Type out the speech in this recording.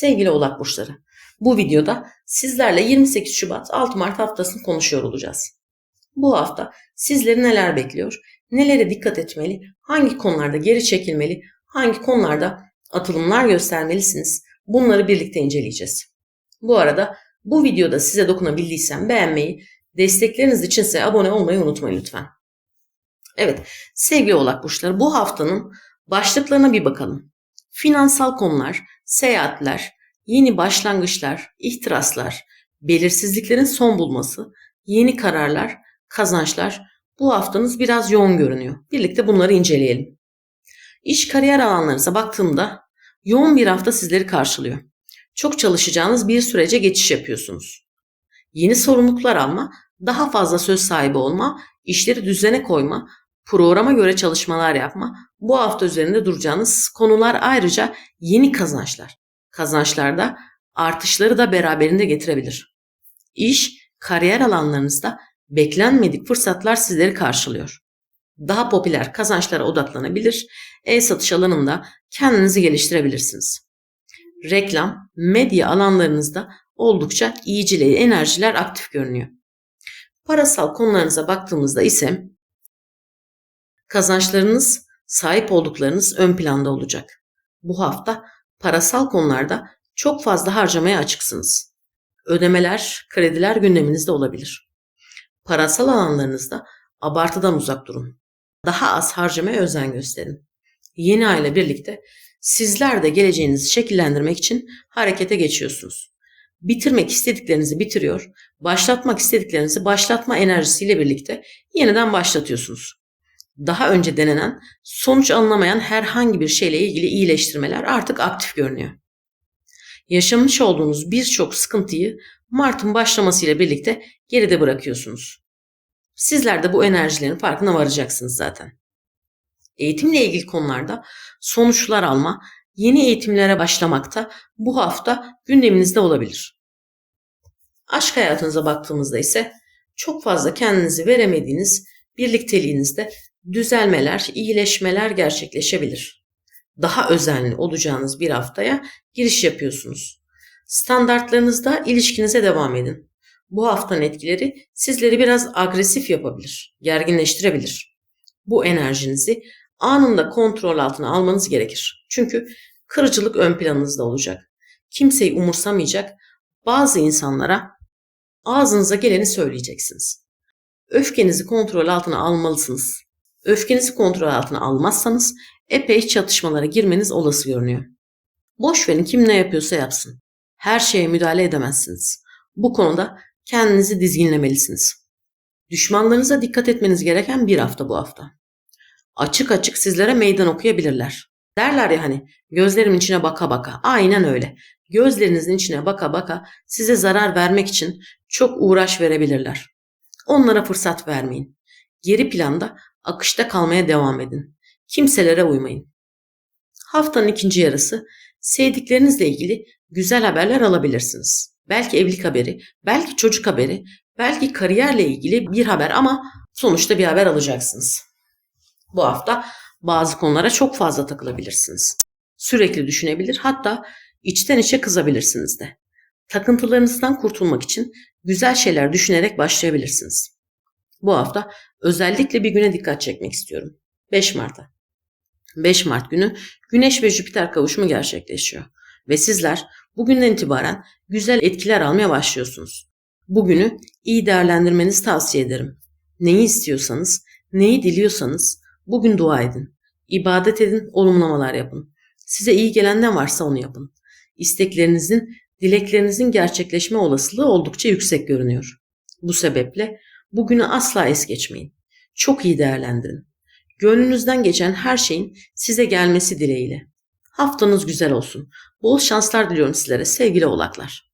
Sevgili Oğlak Burçları, bu videoda sizlerle 28 Şubat 6 Mart haftasını konuşuyor olacağız. Bu hafta sizleri neler bekliyor, nelere dikkat etmeli, hangi konularda geri çekilmeli, hangi konularda atılımlar göstermelisiniz bunları birlikte inceleyeceğiz. Bu arada bu videoda size dokunabildiysem beğenmeyi, destekleriniz içinse abone olmayı unutmayın lütfen. Evet sevgili Oğlak Burçları bu haftanın başlıklarına bir bakalım. Finansal konular, seyahatler, yeni başlangıçlar, ihtiraslar, belirsizliklerin son bulması, yeni kararlar, kazançlar bu haftanız biraz yoğun görünüyor. Birlikte bunları inceleyelim. İş kariyer alanlarınıza baktığımda yoğun bir hafta sizleri karşılıyor. Çok çalışacağınız bir sürece geçiş yapıyorsunuz. Yeni sorumluluklar alma, daha fazla söz sahibi olma, işleri düzene koyma, programa göre çalışmalar yapma, bu hafta üzerinde duracağınız konular ayrıca yeni kazançlar. Kazançlarda artışları da beraberinde getirebilir. İş, kariyer alanlarınızda beklenmedik fırsatlar sizleri karşılıyor. Daha popüler kazançlara odaklanabilir, e-satış alanında kendinizi geliştirebilirsiniz. Reklam, medya alanlarınızda oldukça iyicili enerjiler aktif görünüyor. Parasal konularınıza baktığımızda ise kazançlarınız, sahip olduklarınız ön planda olacak. Bu hafta parasal konularda çok fazla harcamaya açıksınız. Ödemeler, krediler gündeminizde olabilir. Parasal alanlarınızda abartıdan uzak durun. Daha az harcamaya özen gösterin. Yeni aile birlikte sizler de geleceğinizi şekillendirmek için harekete geçiyorsunuz. Bitirmek istediklerinizi bitiriyor, başlatmak istediklerinizi başlatma enerjisiyle birlikte yeniden başlatıyorsunuz daha önce denenen, sonuç alınamayan herhangi bir şeyle ilgili iyileştirmeler artık aktif görünüyor. Yaşamış olduğunuz birçok sıkıntıyı Mart'ın başlamasıyla birlikte geride bırakıyorsunuz. Sizler de bu enerjilerin farkına varacaksınız zaten. Eğitimle ilgili konularda sonuçlar alma, yeni eğitimlere başlamakta bu hafta gündeminizde olabilir. Aşk hayatınıza baktığımızda ise çok fazla kendinizi veremediğiniz birlikteliğinizde düzelmeler, iyileşmeler gerçekleşebilir. Daha özenli olacağınız bir haftaya giriş yapıyorsunuz. Standartlarınızda ilişkinize devam edin. Bu haftanın etkileri sizleri biraz agresif yapabilir, gerginleştirebilir. Bu enerjinizi anında kontrol altına almanız gerekir. Çünkü kırıcılık ön planınızda olacak. Kimseyi umursamayacak bazı insanlara ağzınıza geleni söyleyeceksiniz. Öfkenizi kontrol altına almalısınız. Öfkenizi kontrol altına almazsanız epey çatışmalara girmeniz olası görünüyor. Boş verin kim ne yapıyorsa yapsın. Her şeye müdahale edemezsiniz. Bu konuda kendinizi dizginlemelisiniz. Düşmanlarınıza dikkat etmeniz gereken bir hafta bu hafta. Açık açık sizlere meydan okuyabilirler. Derler ya hani gözlerimin içine baka baka. Aynen öyle. Gözlerinizin içine baka baka size zarar vermek için çok uğraş verebilirler. Onlara fırsat vermeyin. Geri planda akışta kalmaya devam edin. Kimselere uymayın. Haftanın ikinci yarısı sevdiklerinizle ilgili güzel haberler alabilirsiniz. Belki evlilik haberi, belki çocuk haberi, belki kariyerle ilgili bir haber ama sonuçta bir haber alacaksınız. Bu hafta bazı konulara çok fazla takılabilirsiniz. Sürekli düşünebilir hatta içten içe kızabilirsiniz de. Takıntılarınızdan kurtulmak için güzel şeyler düşünerek başlayabilirsiniz. Bu hafta özellikle bir güne dikkat çekmek istiyorum. 5 Mart'a. 5 Mart günü Güneş ve Jüpiter kavuşumu gerçekleşiyor. Ve sizler bugünden itibaren güzel etkiler almaya başlıyorsunuz. Bugünü iyi değerlendirmenizi tavsiye ederim. Neyi istiyorsanız, neyi diliyorsanız bugün dua edin. İbadet edin, olumlamalar yapın. Size iyi gelen ne varsa onu yapın. İsteklerinizin, dileklerinizin gerçekleşme olasılığı oldukça yüksek görünüyor. Bu sebeple Bugünü asla es geçmeyin. Çok iyi değerlendirin. Gönlünüzden geçen her şeyin size gelmesi dileğiyle. Haftanız güzel olsun. Bol şanslar diliyorum sizlere sevgili oğlaklar.